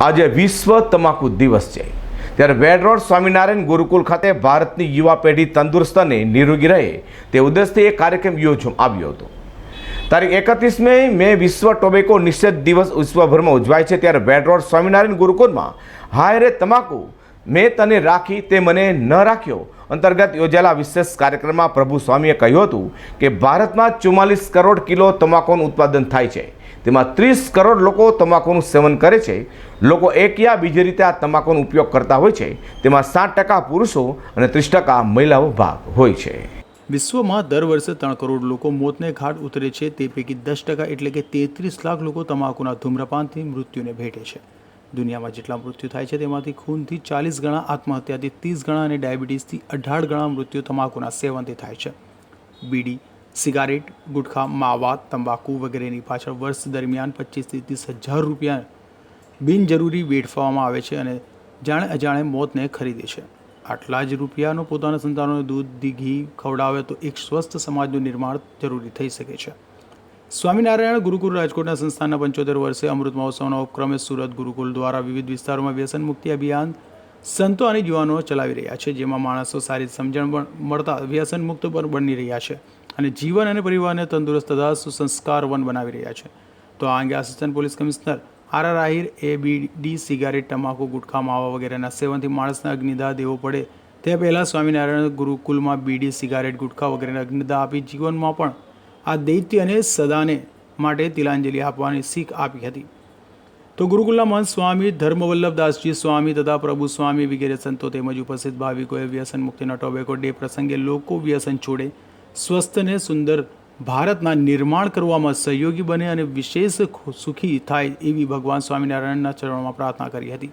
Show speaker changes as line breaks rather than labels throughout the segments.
આજે વિશ્વ તમાકુ દિવસ છે. ત્યારે વેડ રોડ સ્વામિનારાયણ ગુરુકુલ ખાતે ભારતની યુવા પેઢી તંદુરસ્ત અને નિરોગી રહે તે ઉદ્દેશથી એક કાર્યક્રમ યોજવામાં આવ્યો હતો. તારીખ એકત્રીસ મે મે વિશ્વ ટોબેકો નિષેધ દિવસ વિશ્વભરમાં ઉજવાય છે. ત્યારે વેડ રોડ સ્વામિનારાયણ ગુરુકુલમાં હાય રે તમાકુ મેં તને રાખી તે મને ન રાખ્યો. અંતર્ગત યોજાયેલા વિશેષ કાર્યક્રમમાં પ્રભુ સ્વામીએ કહ્યું હતું કે ભારતમાં ચુમ્માલીસ કરોડ કિલો તમાકુનું ઉત્પાદન થાય છે. તેમાં ત્રીસ કરોડ લોકો તમાકુનું સેવન કરે છે. લોકો એક યા બીજી રીતે આ તમાકુનો ઉપયોગ કરતા હોય છે. તેમાં સાત ટકા પુરુષો અને ત્રીસ ટકા મહિલાઓ ભાગ હોય છે.
વિશ્વમાં દર વર્ષે ત્રણ કરોડ લોકો મોતને ઘાટ ઉતરે છે. તે પૈકી દસ ટકા એટલે કે તેત્રીસ લાખ લોકો તમાકુના ધૂમ્રપાનથી મૃત્યુને ભેટે છે. દુનિયામાં જેટલા મૃત્યુ થાય છે તેમાંથી ખૂનથી ચાલીસ ગણા આત્મહત્યાથી ત્રીસ ગણા અને ડાયાબિટીસથી અઢાર ગણા મૃત્યુ તમાકુના સેવનથી થાય છે. બીડી, સિગારેટ, ગુટખા, માવા, તંબાકુ વગેરેની પાછળ વર્ષ દરમિયાન પચીસથી ત્રીસ હજાર રૂપિયા બિનજરૂરી વેડફાવવામાં આવે છે અને જાણે અજાણે મોતને ખરીદે છે. આટલા જ રૂપિયાનો પોતાના સંતાનોને દૂધ, ઘી ખવડાવે તો એક સ્વસ્થ સમાજનું નિર્માણ જરૂરી થઈ શકે છે. સ્વામિનારાયણ ગુરુકુળ રાજકોટના સંસ્થાના પંચોતેર વર્ષે અમૃત મહોત્સવના ઉપક્રમે સુરત ગુરુકુલ દ્વારા વિવિધ વિસ્તારોમાં વ્યસન મુક્તિ અભિયાન સંતો અને યુવાનો ચલાવી રહ્યા છે, જેમાં માણસો સારી સમજણ પણ મળતા વ્યસન મુક્ત પણ બની રહ્યા છે અને જીવન અને પરિવારને તંદુરસ્ત તથા સુસંસ્કારવન બનાવી રહ્યા છે. તો આ અંગે assistant police commissioner R R Ahir, એ બીડી સિગારેટ, તમાકુ, ગુટખા, માવા વગેરેના સેવનથી માણસને અગ્નિદાહ દેવો પડે તે પહેલાં સ્વામિનારાયણ ગુરુકુલમાં બીડી સિગારેટ, ગુટખા વગેરેને અગ્નિદાહ આપી જીવનમાં પણ આ દૈત્યને સદાને માટે તિલાંજલિ આપવાની શીખ આપી હતી. તો ગુરુકુલના મહંત સ્વામી ધર્મવલ્લભદાસજી સ્વામી તથા પ્રભુ સ્વામી વગેરે સંતો તેમજ ઉપસ્થિત ભાવિકોએ વ્યસન મુક્તિના ટોબેકો ડે પ્રસંગે લોકો વ્યસન છોડે, સ્વસ્થ અને સુંદર ભારતના નિર્માણ કરવામાં સહયોગી બને અને વિશેષ સુખી થાય એવી ભગવાન સ્વામિનારાયણના ચરણોમાં પ્રાર્થના કરી હતી.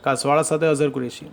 કાસવાળા સાથે અઝર કુરેશી.